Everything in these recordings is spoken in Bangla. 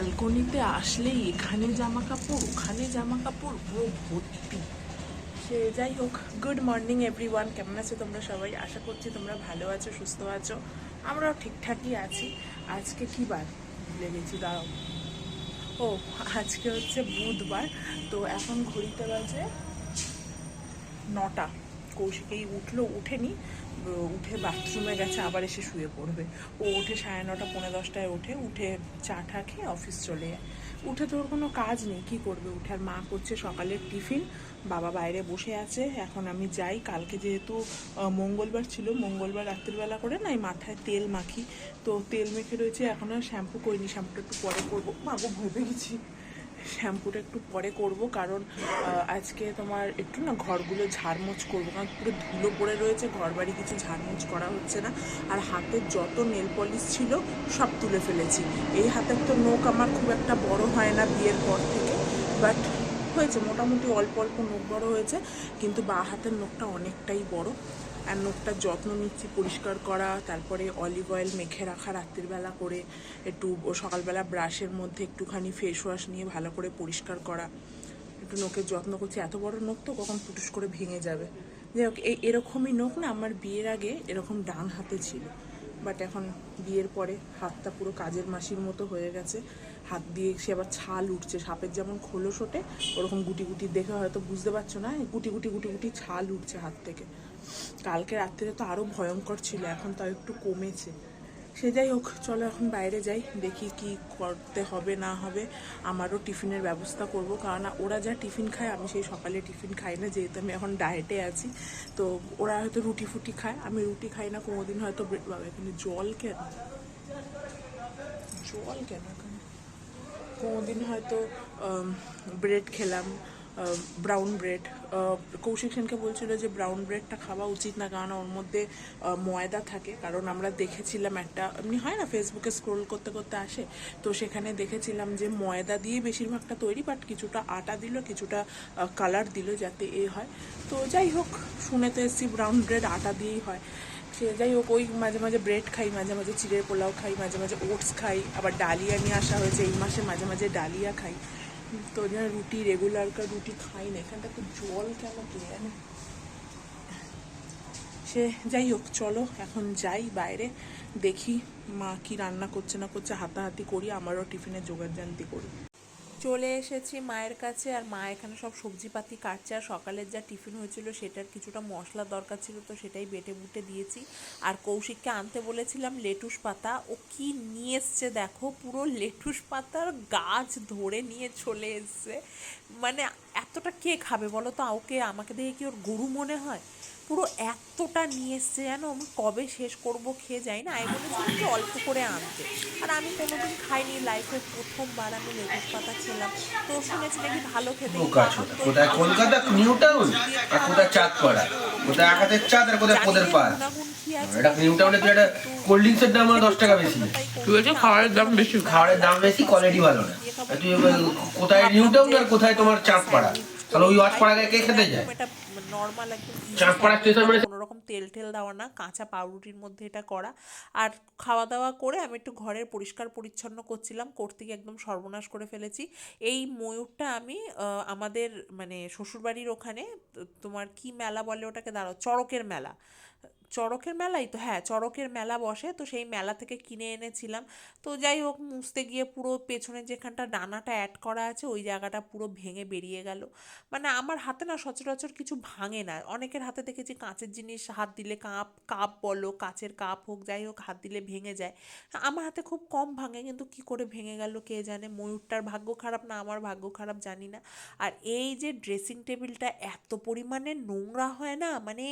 ব্যালকনিতে আসলেই এখানে জামা কাপড় ওখানে জামা কাপড় পুরো ভর্তি। সে যাই হোক গুড মর্নিং এভরিওয়ান কেমন আছো তোমরা সবাই? আশা করছি তোমরা ভালো আছো, সুস্থ আছো। আমরাও ঠিকঠাকই আছি। আজকে কি বার? ভুলে গেছি, দাঁড়াও। ও, আজকে হচ্ছে বুধবার, তো এখন ঘড়িতে বাজে নটা। কৌশিকেই উঠল, উঠেনি উঠে বাথরুমে গেছে, আবার এসে শুয়ে পড়বে। ও উঠে সাড়ে নটা, পৌনে দশটায় ওঠে, উঠে চা টা খেয়ে অফিস চলে যায়। উঠে তোর কোনো কাজ নেই, কি করবে? উঠে আর মা করছে সকালের টিফিন বাবা বাইরে বসে আছে, এখন আমি যাই। কালকে যেহেতু মঙ্গলবার ছিল, মঙ্গলবার রাত্রিবেলা করে না এই মাথায় তেল মাখি। তো তেল মেখে রয়েছে, এখন আর শ্যাম্পু করিনি শ্যাম্পুটা একটু পরে করব। মাগো ভেবে গেছি শ্যাম্পুটা একটু পরে করব, কারণ আজকে তোমার একটু না ঘরগুলো ঝাড়মোছ করব, কারণ পুরো ধুলো পড়ে রয়েছে ঘর বাড়ি কিছু ঝাড়মোছ করা হচ্ছে না। আর হাতের যত নেল পলিশ ছিল, সব তুলে ফেলেছি। এই হাতের তো নোখ আমার খুব একটা বড় হয় না বিয়ের পর থেকে বাট হয়েছে, মোটামুটি অল্প অল্প নখ বড় হয়েছে, কিন্তু বা হাতের নখটা অনেকটাই বড়। আর নখটার যত্ন নিচ্ছি পরিষ্কার করা, তারপরে অলিভ অয়েল মেখে রাখা রাত্রিবেলা করে একটু সকালবেলা ব্রাশের মধ্যে একটুখানি ফেস ওয়াশ নিয়ে ভালো করে পরিষ্কার করা। একটু নখের যত্ন করছি। এত বড় নখ তো কখন ফুটুস করে ভেঙে যাবে। যাই হোক এই এরকমই নখ না আমার বিয়ের আগে এরকম ডান হাতে ছিল। বাট এখন বিয়ের পরে হাতটা পুরো কাজের মাসির মতো হয়ে গেছে। হাত দিয়ে সে আবার ছাল উঠছে, সাপের যেমন খোলস ওঠে, ওরকম গুটি গুটি দেখে হয়তো বুঝতে পারছ না গুটি গুটি গুটি গুটি ছাল উঠছে হাত থেকে। কালকে রাত্রিরে তো আরও ভয়ঙ্কর ছিল, এখন তাও একটু কমেছে। সে যাই হোক, চলো এখন বাইরে যাই, দেখি কি করতে হবে, না হবে, আমারও টিফিনের ব্যবস্থা করব, কারণ ওরা যা টিফিন খায়, আমি সেই সকালে টিফিন খাই না, যেহেতু আমি এখন ডায়েটে আছি। তো ওরা হয়তো রুটি ফুটি খায়, আমি রুটি খাই না, কোনোদিন হয়তো এখানে জল কেন? জল কেন এখানে? কোনোদিন হয়তো ব্রেড খেলাম ব্রাউন ব্রেড কৌশিক সেনকে বলছিল যে ব্রাউন ব্রেডটা খাওয়া উচিত না, কারণ ওর মধ্যে ময়দা থাকে। কারণ আমরা দেখেছিলাম একটা, এমনি হয় না, ফেসবুকে স্ক্রোল করতে করতে আসে। তো সেখানে দেখেছিলাম যে ময়দা দিয়ে বেশিরভাগটা তৈরি বাট কিছুটা আটা দিল, কিছুটা কালার দিল যাতে এ হয়। তো যাই হোক, শুনে তো এসছি ব্রাউন ব্রেড আটা দিয়েই হয়। সে যাই হোক, ওই মাঝে মাঝে ব্রেড খাই, মাঝে মাঝে চিড়ের পোলাও খাই, মাঝে মাঝে ওটস খাই। আবার ডালিয়া নিয়ে আসা হয়েছে, এই মাসে মাঝে মাঝে ডালিয়া খাই। তো যেন রুটি রেগুলার কার রুটি খাই না। এখানটা তো জল কেন কে জানে? সে যাই হোক, চলো এখন যাই বাইরে। দেখি মা কি রান্না করছে না করছে, হাতাহাতি করি, আমারও টিফিনের জোগাড় জানতি করি। চলে এসেছি মায়ের কাছে আর মা এখানে সব সবজিপাতি কাটছে আর সকালের যা টিফিন হয়েছিল সেটার কিছুটা মশলা দরকার ছিল তো সেটাই বেটে বুটে দিয়েছি। আর কৌশিককে আনতে বলেছিলাম লেটুস পাতা। ও কি নিয়ে এসছে দেখো? পুরো লেটুস পাতার গাছ ধরে নিয়ে চলে এসছে। মানে এতটা কে খাবে বলো তো? ওকে, আমাকে দেখে কি ওর গরু মনে হয়? পুরো এতটা নিয়ে এসছে যেন আমি কবে শেষ করব খেয়ে যাই না। আমি বলেছিলাম যে অল্প করে আনতে। আর আমি কোনোদিন খাইনি লাইফে প্রথমবার আমি লেটুস পাতা খেলাম। তো শুনেছি নাকি ভালো খেতে কোথায় কলকাতা নিউ টাউন আর কোথায় চাঁদপাড়া? কোথায় আকাশের চাঁদ আর কোথায় পোদের পাড় এটা নিউ টাউনে তুই একটা কোল্ড ড্রিঙ্কসের দাম দশ টাকা বেশি। তুই বলছো খাবারের দাম বেশি। খাবারের দাম বেশি কোয়ালিটি ভালো না। তুই কোথায় নিউ টাউন আর কোথায় তোমার চাঁদপাড়া? তাহলে ওই ওয়াজপাড়াকে কে খেতে যায়? নর্মাল একদম কোনো রকম তেল টেল দেওয়া না কাঁচা পাউরুটির মধ্যে এটা করা। আর খাওয়া দাওয়া করে আমি একটু ঘরের পরিষ্কার পরিচ্ছন্ন করছিলাম করতে গিয়ে একদম সর্বনাশ করে ফেলেছি। এই ময়ূরটা আমি আমাদের মানে শ্বশুরবাড়ির ওখানে তোমার কি মেলা বলে ওটাকে দাঁড়াও চড়কের মেলা। চড়কের মেলাই তো হ্যাঁ চড়কের মেলা বসে, তো সেই মেলা থেকে কিনে এনেছিলাম। তো যাই হোক, মুছতে গিয়ে পুরো পেছনে যেখানটা ডানাটা অ্যাড করা আছে, ওই জায়গাটা পুরো ভেঙে বেরিয়ে গেল। মানে আমার হাতে না সচরাচর কিছু ভাঙে না। অনেকের হাতে দেখেছি কাঁচের জিনিস, হাত দিলে কাপ কাপ বলো, কাঁচের কাপ হোক, যাই হোক, হাত দিলে ভেঙে যায়। আমার হাতে খুব কম ভাঙে, কিন্তু কি করে ভেঙে গেল কে জানে? ময়ূরটার ভাগ্য খারাপ না, আমার ভাগ্য খারাপ জানি না। আর এই যে ড্রেসিং টেবিলটা এত পরিমাণে নোংরা হয় না মানে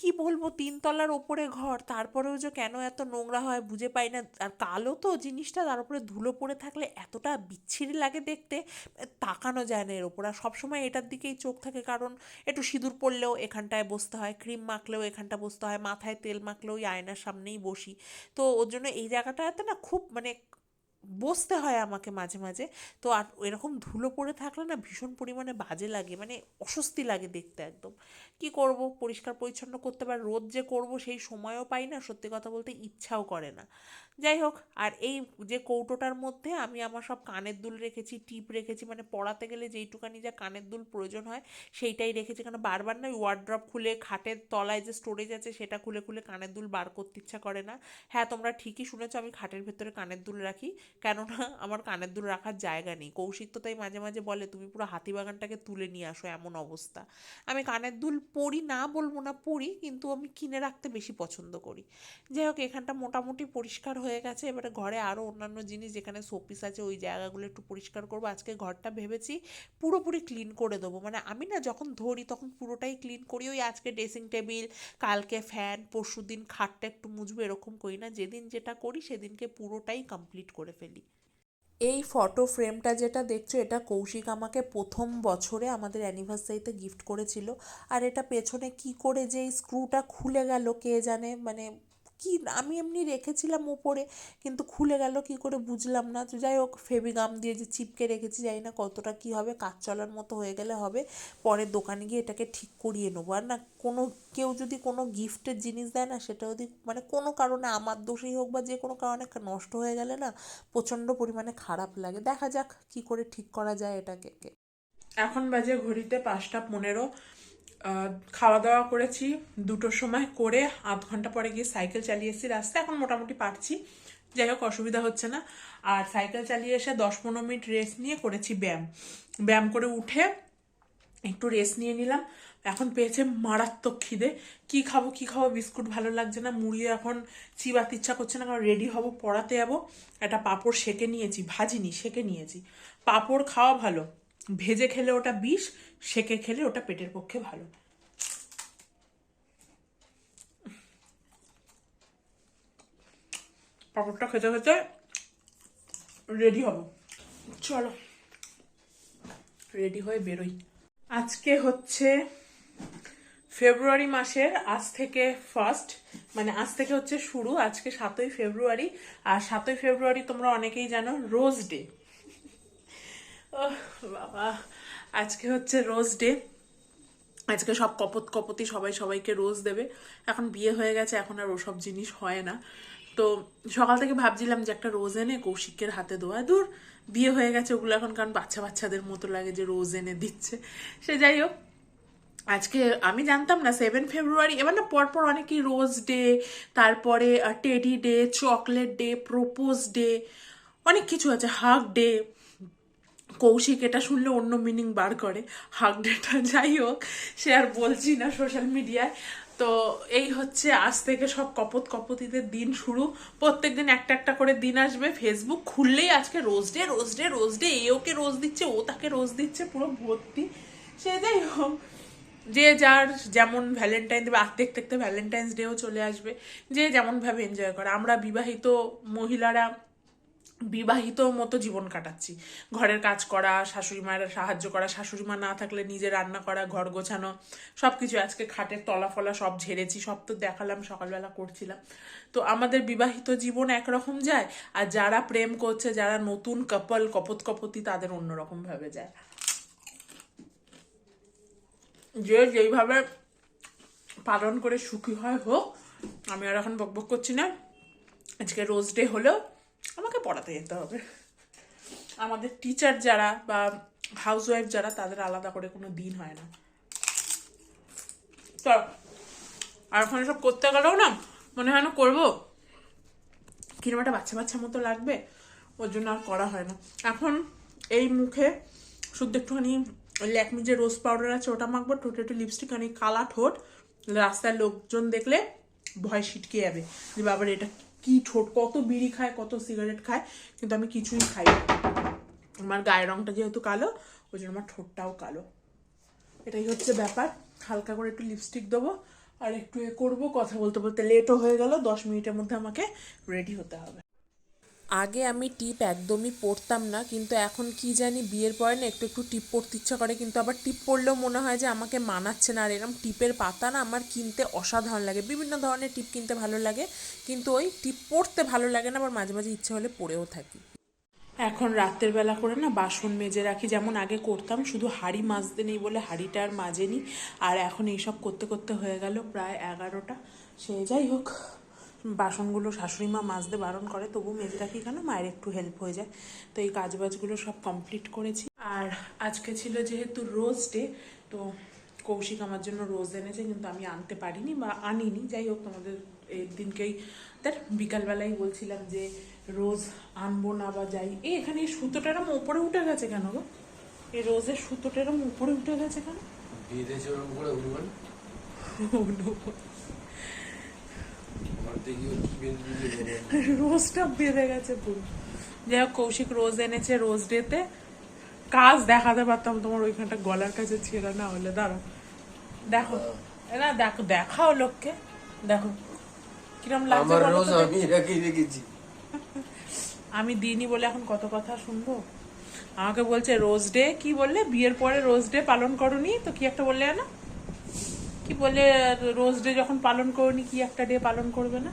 কি বলব? তিনতলার ওপরে ঘর। তারপরেও যে কেন এত নোংরা হয় বুঝে পাই না। আর কালো তো জিনিসটা তার উপরে ধুলো পড়ে থাকলে এতটা বিচ্ছিরি লাগে দেখতে, তাকানো যায় না এর ওপর আর সবসময় এটার দিকেই চোখ থাকে কারণ একটু সিঁদুর পড়লেও এখানটায় বসতে হয়, ক্রিম মাখলেও এখানটা বসতে হয়, মাথায় তেল মাখলেও ওই আয়নার সামনেই বসি। তো ওর জন্য এই জায়গাটাতে না খুব মানে বসতে হয় আমাকে মাঝে মাঝে। তো আর এরকম ধুলো পড়ে থাকলে না ভীষণ পরিমাণে বাজে লাগে মানে অস্বস্তি লাগে দেখতে একদম। কি করব? পরিষ্কার পরিচ্ছন্ন করতে পার, রোদ যে করব সেই সময়ও পাই না, সত্যি কথা বলতে ইচ্ছাও করে না। যাই হোক, আর এই যে কৌটোটার মধ্যে আমি আমার সব কানের দুল রেখেছি, টিপ রেখেছি মানে পড়াতে গেলে যেইটুকানি যা কানের দুল প্রয়োজন হয় সেইটাই রেখেছি। কারণ বারবার না ওয়ার্ড্রপ খুলে খাটের তলায় যে স্টোরেজ আছে সেটা খুলে খুলে কানের দুল বার করতে ইচ্ছা করে না। হ্যাঁ তোমরা ঠিকই শুনেছো আমি খাটের ভেতরে কানের দুল রাখি, কেননা আমার কানের দুল রাখার জায়গা নেই। কৌশিক তো তাই মাঝে মাঝে বলে, তুমি পুরো হাতিবাগানটাকে তুলে নিয়ে আসো, এমন অবস্থা। আমি কানের দুল পরি, না বলব না পরি, কিন্তু আমি কিনে রাখতে বেশি পছন্দ করি। যাই হোক, এখানটা মোটামুটি পরিষ্কার হয়ে গেছে। এবারে ঘরে আরও অন্যান্য জিনিস যেখানে শোপিস আছে, ওই জায়গাগুলো একটু পরিষ্কার করব। আজকে ঘরটা ভেবেছি পুরোপুরি ক্লিন করে দেবো। মানে আমি না যখন ধরি তখন পুরোটাই ক্লিন করি। ওই আজকে ড্রেসিং টেবিল কালকে ফ্যান পরশু দিন খাটটা একটু মুছবো, এরকম করি না। যেদিন যেটা করি সেদিনকে পুরোটাই কমপ্লিট করে ফেলি। এই ফটো ফ্রেমটা যেটা দেখছ, এটা কৌশিক আমাকে প্রথম বছরে আমাদের অ্যানিভার্সারিতে গিফট করেছিল। আর এটা পেছনে কি করে যে এই স্ক্রুটা খুলে গেল কে জানে? মানে কি আমি এমনি রেখেছিলাম উপরে, কিন্তু খুলে গেল, কি করে বুঝলাম না। তো যাই হোক ফেবিগাম দিয়ে যে চিপকে রেখেছি, জানি না কতটা কি হবে, কাজ চলার মতো হয়ে গেলে হবে। পরে দোকানে গিয়ে এটাকে ঠিক করিয়ে নেব। আর না, কোনো, কেউ যদি কোনো গিফটের জিনিস দেয় না সেটা যদি মানে কোনো কারণে আমার দোষেই হোক বা যে কোনো কারণে নষ্ট হয়ে গেলে না, প্রচণ্ড পরিমাণে খারাপ লাগে। দেখা যাক কি করে ঠিক করা যায় এটাকে। এখন বাজে ঘড়িতে পাঁচটা পনেরো। খাওয়া দাওয়া করেছি, দুটোর সময় করে আধ ঘণ্টা পরে গিয়ে সাইকেল চালিয়ে এসেছি রাস্তা এখন মোটামুটি পারছি। যাই হোক, অসুবিধা হচ্ছে না। আর সাইকেল চালিয়ে এসে দশ পনেরো মিনিট রেস্ট নিয়ে করেছি ব্যায়াম। ব্যায়াম করে উঠে একটু রেস্ট নিয়ে নিলাম। এখন পেয়েছে মারাত্মক খিদে। কি খাব কি খাব, বিস্কুট ভালো লাগছে না। মুড়িও এখন চিবাতে ইচ্ছা করছে না, কারণ রেডি হব, পড়াতে যাব। একটা পাঁপড় সেকে নিয়েছি, ভাজিনি, সেকে নিয়েছি। পাঁপড় খাওয়া ভালো। ভেজে খেলে ওটা বিষ সেকে খেলে ওটা পেটের পক্ষে ভালো। পাঁপড়টা খেতে খেতে রেডি হব। চলো রেডি হয়ে বেরোই। আজকে হচ্ছে ফেব্রুয়ারি মাসের আজ থেকে ফার্স্ট মানে আজ থেকে হচ্ছে শুরু, আজকে সাতই ফেব্রুয়ারি। আর সাতই ফেব্রুয়ারি তোমরা অনেকেই জানো রোজ ডে বাবা। আজকে হচ্ছে রোজ ডে। আজকে সব কপত কপতি সবাই সবাইকে রোজ দেবে। এখন বিয়ে হয়ে গেছে, এখন আর ওসব জিনিস হয় না। তো সকাল থেকে ভাবছিলাম যে একটা রোজ এনে কৌশিকের হাতে দেওয়া দূর। বিয়ে হয়ে গেছে ওগুলো এখন কারণ বাচ্চা বাচ্চাদের মতো লাগে যে রোজ এনে দিচ্ছে। সে যাই হোক, আজকে আমি জানতাম না সেভেন ফেব্রুয়ারি এবার না পরপর অনেকেই রোজ ডে, তারপরে teddy day chocolate day propose day অনেক কিছু আছে হাফ ডে কৌশিক এটা শুনলে অন্য মিনিং বার করে। হাক ডেটা যাই হোক, সে আর বলছি না সোশ্যাল মিডিয়ায় তো এই হচ্ছে আজ থেকে সব কপত কপতিদের দিন শুরু। প্রত্যেক দিন একটা একটা করে দিন আসবে। ফেসবুক খুললেই আজকে rose day rose day rose day এ ওকে রোজ দিচ্ছে, ও তাকে রোজ দিচ্ছে, পুরো ভর্তি। সে যাই হোক, যে যার যেমন ভ্যালেন্টাইন দেবে, আর দেখতে দেখতে ভ্যালেন্টাইন্স ডেও চলে আসবে। যে যেমনভাবে এনজয় করে। আমরা বিবাহিত মহিলারা বিবাহিত মতো জীবন কাটাচ্ছি। ঘরের কাজ করা, শাশুড়ি মায়ের সাহায্য করা, শাশুড়ি মা না থাকলে নিজে রান্না করা, ঘর গোছানো সব কিছু আজকে খাটের তলা ফলা সব ঝেড়েছি, সব তো দেখালাম, সকালবেলা করছিলাম। তো আমাদের বিবাহিত জীবন একরকম যায়, আর যারা প্রেম করছে, যারা নতুন কপল কপত কপতি, তাদের অন্যরকম ভাবে যায়। যে যেইভাবে পালন করে সুখী হয় হোক, আমি আর এখন বকবক করছি না। আজকে রোজ ডে হলেও আমাকে পড়াতে যেতে হবে। আমাদের টিচার যারা বা হাউস ওয়াইফ যারা, তাদের আলাদা করে কোনো দিন হয় না। তো আর ওখানে সব করতে গেলেও না মনে হয় না করব। কিরম একটা বাচ্চা বাচ্চা মতো লাগবে, ওর জন্য আর করা হয় না। এখন এই মুখে শুধু একটুখানি ল্যাকমি যে রোজ পাউডার আছে, ওটা মাখবো, ঠোঁটে একটু লিপস্টিক খানি কালা ঠোঁট। রাস্তায় লোকজন দেখলে ভয় ছিটকে যাবে যে, বাবার, এটা কি ঠোঁট কত বিড়ি খায়, কত সিগারেট খায়, কিন্তু আমি কিছুই খাই আমার গায়ের রংটা যেহেতু কালো, ওই জন্য আমার ঠোঁটটাও কালো। এটাই হচ্ছে ব্যাপার। হালকা করে একটু লিপস্টিক দেবো, আর একটু এ করব, কথা বলতে বলতে লেটও হয়ে গেল, দশ মিনিটের মধ্যে আমাকে রেডি হতে হবে। আগে আমি টিপ একদমই পড়তাম না, কিন্তু এখন কি জানি বিয়ের পরে না একটু একটু টিপ পড়তে ইচ্ছা করে, কিন্তু আবার টিপ পড়লেও মনে হয় যে আমাকে মানাচ্ছে না। আর এরকম টিপের পাতা না আমার কিনতে অসাধারণ লাগে, বিভিন্ন ধরনের টিপ কিনতে ভালো লাগে, কিন্তু ওই টিপ পড়তে ভালো লাগে না, আবার মাঝে মাঝে ইচ্ছে হলে পড়েও থাকি। এখন রাতের বেলা করে না বাসন মেজে রাখি, যেমন আগে করতাম, শুধু হাঁড়ি মাজতে নেই বলে হাঁড়িটা আর মাজেনি, আর এখন এইসব করতে করতে হয়ে গেল প্রায় এগারোটা। সে যাই হোক। বাসনগুলো শাশুড়ি মা মাজতে বারণ করে তবু মেজে রাখি কেন মায়ের একটু হেল্প হয়ে যায়। তো এই কাজবাজগুলো সব কমপ্লিট করেছি। আর আজকে ছিল যেহেতু রোজ ডে তো কৌশিক আমার জন্য রোজ এনেছে কিন্তু আমি আনতে পারিনি বা আনিনি। যাই হোক তোমাদের দিনকেই তার বিকালবেলায় বলছিলাম যে রোজ আনব না বা যাই। এ এখানে এই সুতোটা এরম ওপরে উঠে গেছে কেন গো? এই রোজের সুতোটা এরম উপরে উঠে গেছে কেন? বেঁধেছে ওরকম করে অনুমান আমার দেখি ও কি বেঁধে রোজটা বেঁধে গেছে পুরো। যাই হোক কৌশিক রোজ এনেছে রোজ ডেতে। কাজ দেখাতে পারতাম তোমার ওইখানটা গলার কাছে ছিল না হলে। দাঁড়াও। দেখো। না দেখো দেখাও লোককে। দেখো কিরম লাগছে রোজ আমি রেখে রেখেছি আমি দিইনি বলে এখন কত কথা শুনব? আমাকে বলছে রোজ ডে কি বললে? বিয়ের পরে রোজ ডে পালন করনি? তো কি একটা বললে না কি বললে রোজ ডে যখন পালন করনি কি একটা ডে পালন করবে না?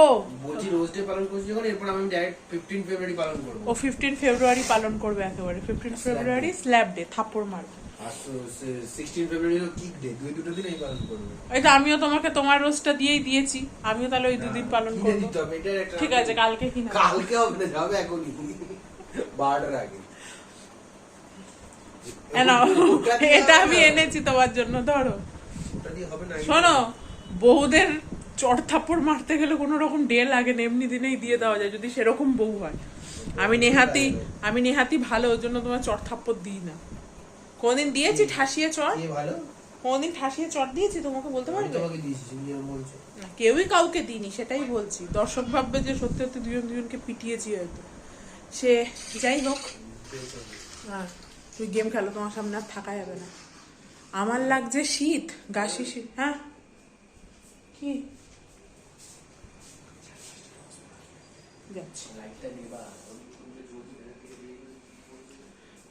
ও বলছি রোজ ডে পালন করছি যখন এরপর আমি ডাইরেক্ট ফিফটিন ফেব্রুয়ারি পালন করব। ও ফিফটিন ফেব্রুয়ারি পালন করবে একেবারে। ফিফটিন ফেব্রুয়ারি স্ল্যাব ডে থাপ্পড় মারবে আর সিক্সটিন ফেব্রুয়ারি হলো কিক ডে দুই দুটো দিন আমি পালন করব। এই তো আমিও তোমাকে তোমার রোজটা দিয়েই দিয়েছি। আমিও তাহলে ওই দুদিন পালন কিনে করব। দিতে হবে ঠিক আছে কালকে কিনা কালকে হবে না যাবে এখনই। বারোটার আগে। এ নাও, ওটা দিয়ে এটা আমি এনেছি তোমার জন্য ধরো। শোনো বউদের চড় থাপ্পড় মারতে গেলে কোনো রকম ডে লাগে না এমনি দিনেই দিয়ে দেওয়া যায় যদি সেরকম বউ হয়। আমি নেহাতি আমি নেহাতি ভালো ওর জন্য তোমার চড় থাপ্পড় দিই না। কোনদিন দিয়েছি ঠাসিয়ে চট? কোনদিন ঠাসিয়ে চড় দিয়েছি তোমাকে বলতে পারবে? কেউই কাউকে দিইনি সেটাই বলছি। দর্শক ভাববে যে সত্যি সত্যি দুজন দুজনকে পিটিয়েছি হয়তো। সে যাই হোক। হ্যাঁ তুই গেম খেলো তোমার সামনে আর থাকা যাবে না। আমার লাগছে শীত গা শিশি হ্যাঁ। কি?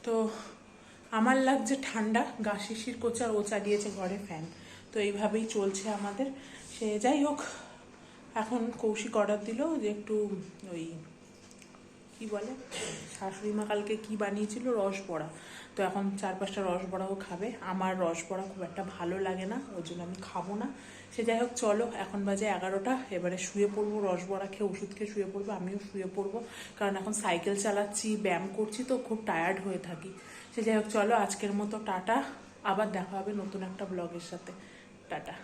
তো আমার লাগছে ঠান্ডা গা শিশির কোচার, ও চালিয়েছে ঘরে ফ্যান। তো এইভাবেই চলছে আমাদের। সে যাই হোক, এখন কৌশিক অর্ডার দিল যে একটু ওই কি বলে? শাশুড়ি মা কালকে কি বানিয়েছিল? রস বড়া। তো এখন চার পাঁচটা রস বড়াও খাবে। আমার রস বড়া খুব একটা ভালো লাগে না, ওই জন্য আমি খাব না। সে যাই হোক, চলো, এখন বাজে এগারোটা। এবারে শুয়ে পড়ব, রস বড়া খেয়ে ওষুধ খেয়ে শুয়ে পড়ব, আমিও শুয়ে পড়ব। কারণ এখন সাইকেল চালাচ্ছি, ব্যায়াম করছি, তো খুব টায়ার্ড হয়ে থাকি। সে যাই হোক, চলো, আজকের মতো টাটা। আবার দেখা হবে নতুন একটা ব্লগের সাথে। টাটা।